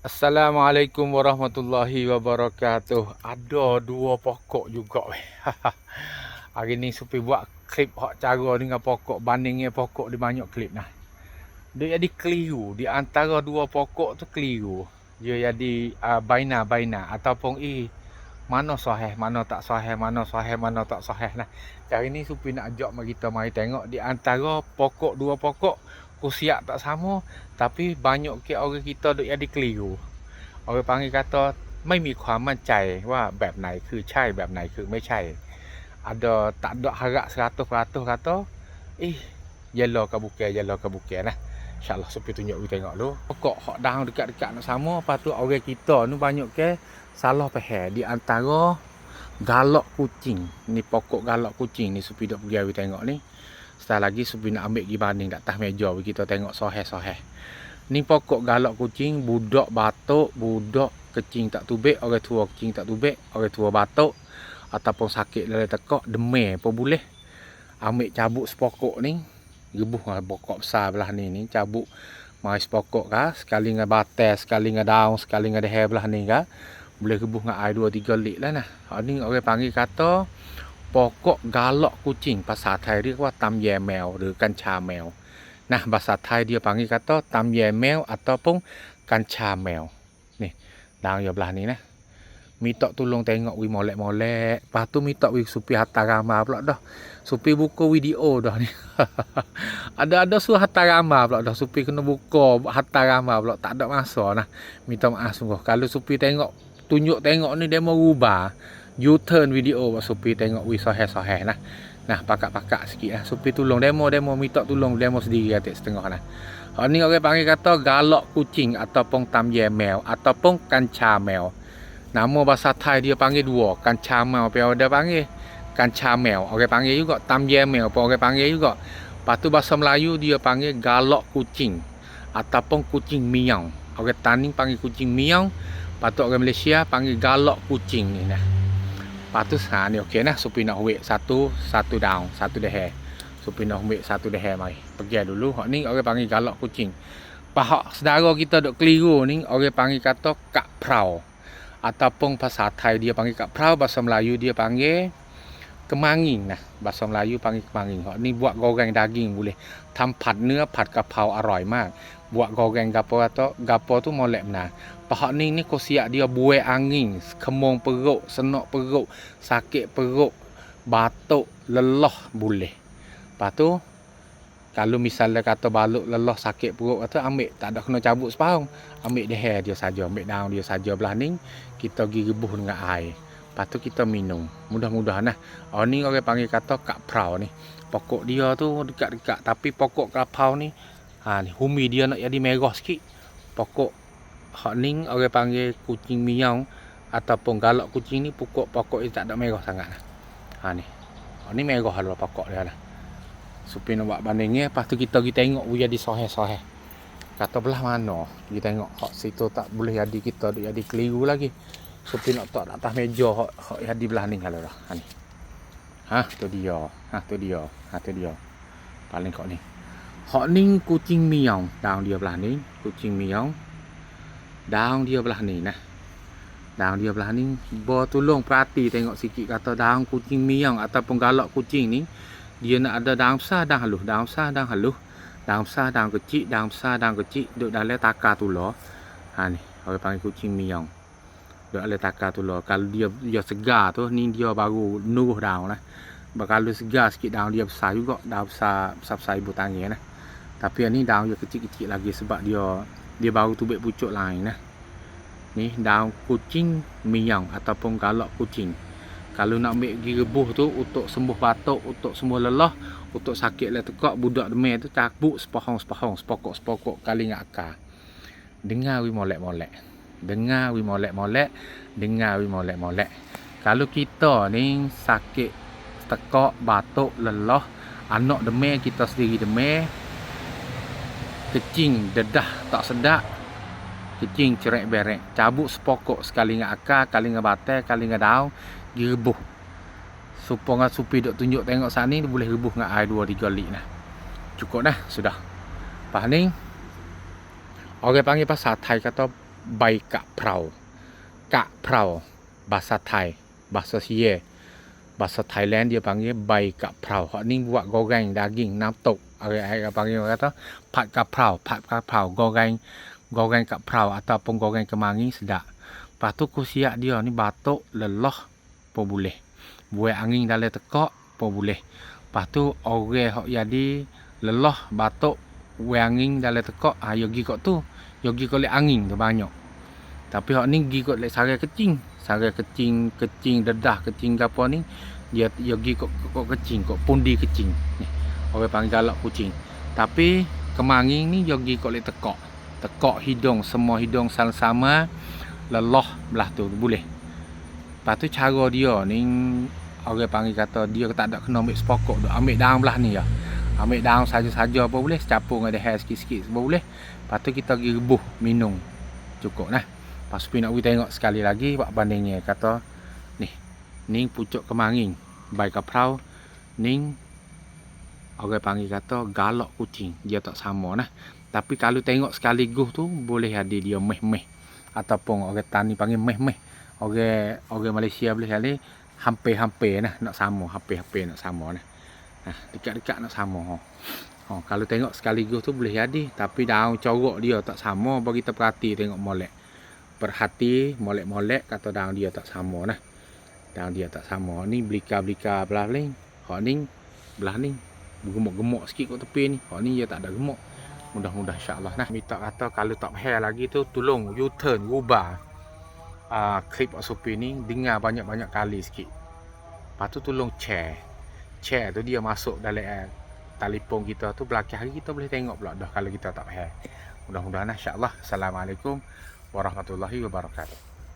Assalamualaikum warahmatullahi wabarakatuh. Ada dua pokok juga. Hari ni Supi buat klip hak cara dengan pokok bandingnya pokok di banyak klip nah. Dia jadi keliru di antara dua pokok tu keliru. Dia jadi uh, baina-baina ataupun eh mana sahih, mana tak sahih, mana sahih, mana tak sahih nah. Hari ni Supi nak ajak mari kita mari tengok di antara pokok dua pokok kusiak tak sama tapi banyak ke orang kita duk jadi keliru orang panggil kata ไม่มีความมั่นใจว่าแบบไหนคือใช่แบบไหนคือไม่ใช่ ada tak ada harap 100% kata eh yellow ke bukan yellow ke bukan nah insyaallah sepi tunjuk kita tengok dulu pokok hak daun dekat-dekat nak sama lepas tu orang kita ni banyak ke salah faham di antara galak kucing ni pokok galak kucing ni sepi dak pergi tengok ni Setelah lagi Subi nak ambil pergi banding atas meja kita tengok soheh-soheh. Ni pokok galak kucing, budak batuk, budak kecing tak tubik, orang tua kecing tak tubik, orang tua batuk ataupun sakit dalam tekak, demam pun boleh. Ambil cabut sepokok ni, gebuh lah pokok besar belah ni ni, cabut mai sepokok kah, sekali dengan batas, sekali dengan daun, sekali dengan deher belah ni kah. Boleh gebuh dengan air 2 3 lit lah nah. Ha ni orang panggil kata ปอกกาะกาเลาะกุจิงภาษาไทยเรียกว่าตำแยแมว หรือกัญชาแมวนะภาษาไทยเดียวปังอีกต่อตำแยแมวอัตโตอปงกัญชาแมวนี่ดังอย่าบลานี้นะมีตอกตุลงแตงอกวิมอแหละมอแหละปาตุมีตอวิสุปีหัตตารามะปลอดอสุปีบุกวิดีโอดอนี่ ada ada su hatarama pula dah supi kena buka hatarama pula tak ada masa nah minta maaf sungguh kalau supi tengok tunjuk tengok ni dia mau ubah U-turn video Pak Supi tengok wi sohe-sohe nah. Nah, pakak-pakak sikit lah. Supi tolong demo-demo minta tolong demo sendiri atik setengah nah. Hak ni orang panggil kata galak kucing ataupun tamye mel ataupun kanca mel. Nama bahasa Thai dia panggil dua, kanca mel apa dia panggil? Kanca mel. Orang panggil juga tamye mel apa orang panggil juga. Lepas tu bahasa Melayu dia panggil galak kucing ataupun kucing miang. Orang Tani panggil kucing miang. Patut orang Malaysia panggil galak kucing ni nah. Patus ha ni okey nah supi nak wait satu satu down satu dehe. Supi nak wait satu dehe mai. Pergi dulu. Hak ni orang panggil galak kucing. Pahak saudara kita dok keliru ni orang panggil kata kak prau. Ataupun bahasa Thai dia panggil kak prau, bahasa Melayu dia panggil kemanging nah. Bahasa Melayu panggil kemanging. Hak ni buat goreng daging boleh. ทำผัดเนื้อผัดกะเพราอร่อยมาก buat goreng gapo atau gapo tu molek benar. Pahak ni ni kau siap dia buai angin, kemong perut, senok perut, sakit perut, batuk, lelah boleh. Lepas tu kalau misalnya kata baluk lelah sakit perut atau ambil tak ada kena cabut sepahang, ambil dia hair dia saja, ambil daun dia saja belah ni kita pergi rebuh dengan air. Lepas tu kita minum. Mudah-mudahan lah. Oh ni orang panggil kata kak prau ni. Pokok dia tu dekat-dekat tapi pokok kapau ni ha, ni, humi dia nak jadi merah sikit pokok hak ni orang panggil kucing miau ataupun galak kucing ni pokok pokok dia tak ada merah sangat lah. ha ni. Hak ni merah lah pokok dia lah. Supaya nak buat bandingnya lepas tu kita pergi tengok dia jadi sohe-sohe. Kata belah mana? Kita tengok hak situ tak boleh jadi kita jadi keliru lagi. Supaya nak tak atas meja hak, hak jadi belah ni kalau dah. Ha ni. Ha tu dia. Ha tu dia. Ha tu dia. Paling kok ni. Hak ni kucing miau. Daun dia belah ni kucing miau daun dia belah ni nah. Daun dia belah ni bo tolong perhati tengok sikit. Kata daun kucing miau ataupun galak kucing ni dia nak ada daun besar dan halus daun besar dan halus daun besar daun kecil daun besar daun kecil. Duduk dalam takar tular. Ha ni orang panggil kucing miau duduk dalam takar tular. Kalau dia dia segar tu ni dia baru nuruh daun lah kalau segar sikit daun dia besar juga. Daun besar besar-besar ibu tangan lah tapi ni daun dia kecil-kecil lagi sebab dia dia baru tubik pucuk lain nah. Ni daun kucing miang ataupun galak kucing. Kalau nak ambil pergi rebuh tu untuk sembuh batuk, untuk sembuh lelah, untuk sakit lah tekak budak demam tu cabut sepahong-sepahong, sepokok-sepokok kali ngak akar. Dengar wi molek-molek. Dengar wi molek-molek, dengar wi molek-molek. Kalau kita ni sakit tekak, batuk, lelah, anak demam kita sendiri demam, kecing dedah tak sedap, kecing cerek berek. Cabut sepokok. Sekali dengan akar sekali dengan batai sekali dengan daun direbuh supaya dengan supi duk tunjuk tengok sana ni boleh rebuh dengan air dua tiga lik nah. cukup dah sudah. Lepas ni orang panggil bahasa Thai kata bai kak prau. Kak prau bahasa Thai bahasa Sia bahasa Thailand dia panggil bai kak prau. Hak ni buat goreng daging nam tok orang panggil kata pat kaprau pat kaprau goreng goreng kaprau ataupun goreng kemangi sedap. Lepas tu kusiak dia ni batuk lelah pun boleh. Buat angin dalam tekak pun boleh. Lepas tu orang hak jadi lelah batuk buat angin dalam tekak ha yogi kok tu yogi kok lek angin tu banyak. Tapi hak ni gi kok lek sarai kecing sarai kecing kecing dedah kecing gapo ni dia kok kok kecing kok pundi kecing. ni orang panggil galak kucing. Tapi kemangi ni yogi kok lek tekak. Tekak hidung semua hidung sama-sama lelah belah tu boleh. Lepas tu cara dia ni orang panggil kata dia tak ada kena ambil sepokok duk ambil daun belah ni ya. Ambil daun saja-saja apa boleh campur dengan hair sikit-sikit apa boleh. Lepas tu kita pergi rebuh minum. Cukup nah. Lepas tu nak pergi tengok sekali lagi buat bandingnya. Kata ni ni pucuk kemanging baik kaprau ni orang panggil kata galak kucing. Dia tak sama nah. Tapi kalau tengok sekaligus tu boleh ada dia meh-meh. Ataupun orang tani panggil meh-meh. Orang orang Malaysia boleh kali hampir-hampir nah nak sama. Hampir-hampir nak sama nah. Nah dekat-dekat nak sama ha oh, kalau tengok sekaligus tu boleh jadi. Tapi daun corok dia tak sama bagi kita perhati tengok molek. Perhati molek-molek kata daun dia tak sama nah. Daun dia tak sama. Ni blika-blika belah lain hak ni belah ni gemuk-gemuk sikit kat tepi ni hak ni dia tak ada gemuk mudah-mudah insya-Allah nah minta kata kalau tak hair lagi tu tolong you turn rubah uh, klip Asopi ni dengar banyak-banyak kali sikit. Lepas tu tolong share. Share tu dia masuk dalam uh, telefon kita tu belakang hari kita boleh tengok pula dah kalau kita tak faham. Mudah-mudahan insya-Allah. Assalamualaikum warahmatullahi wabarakatuh.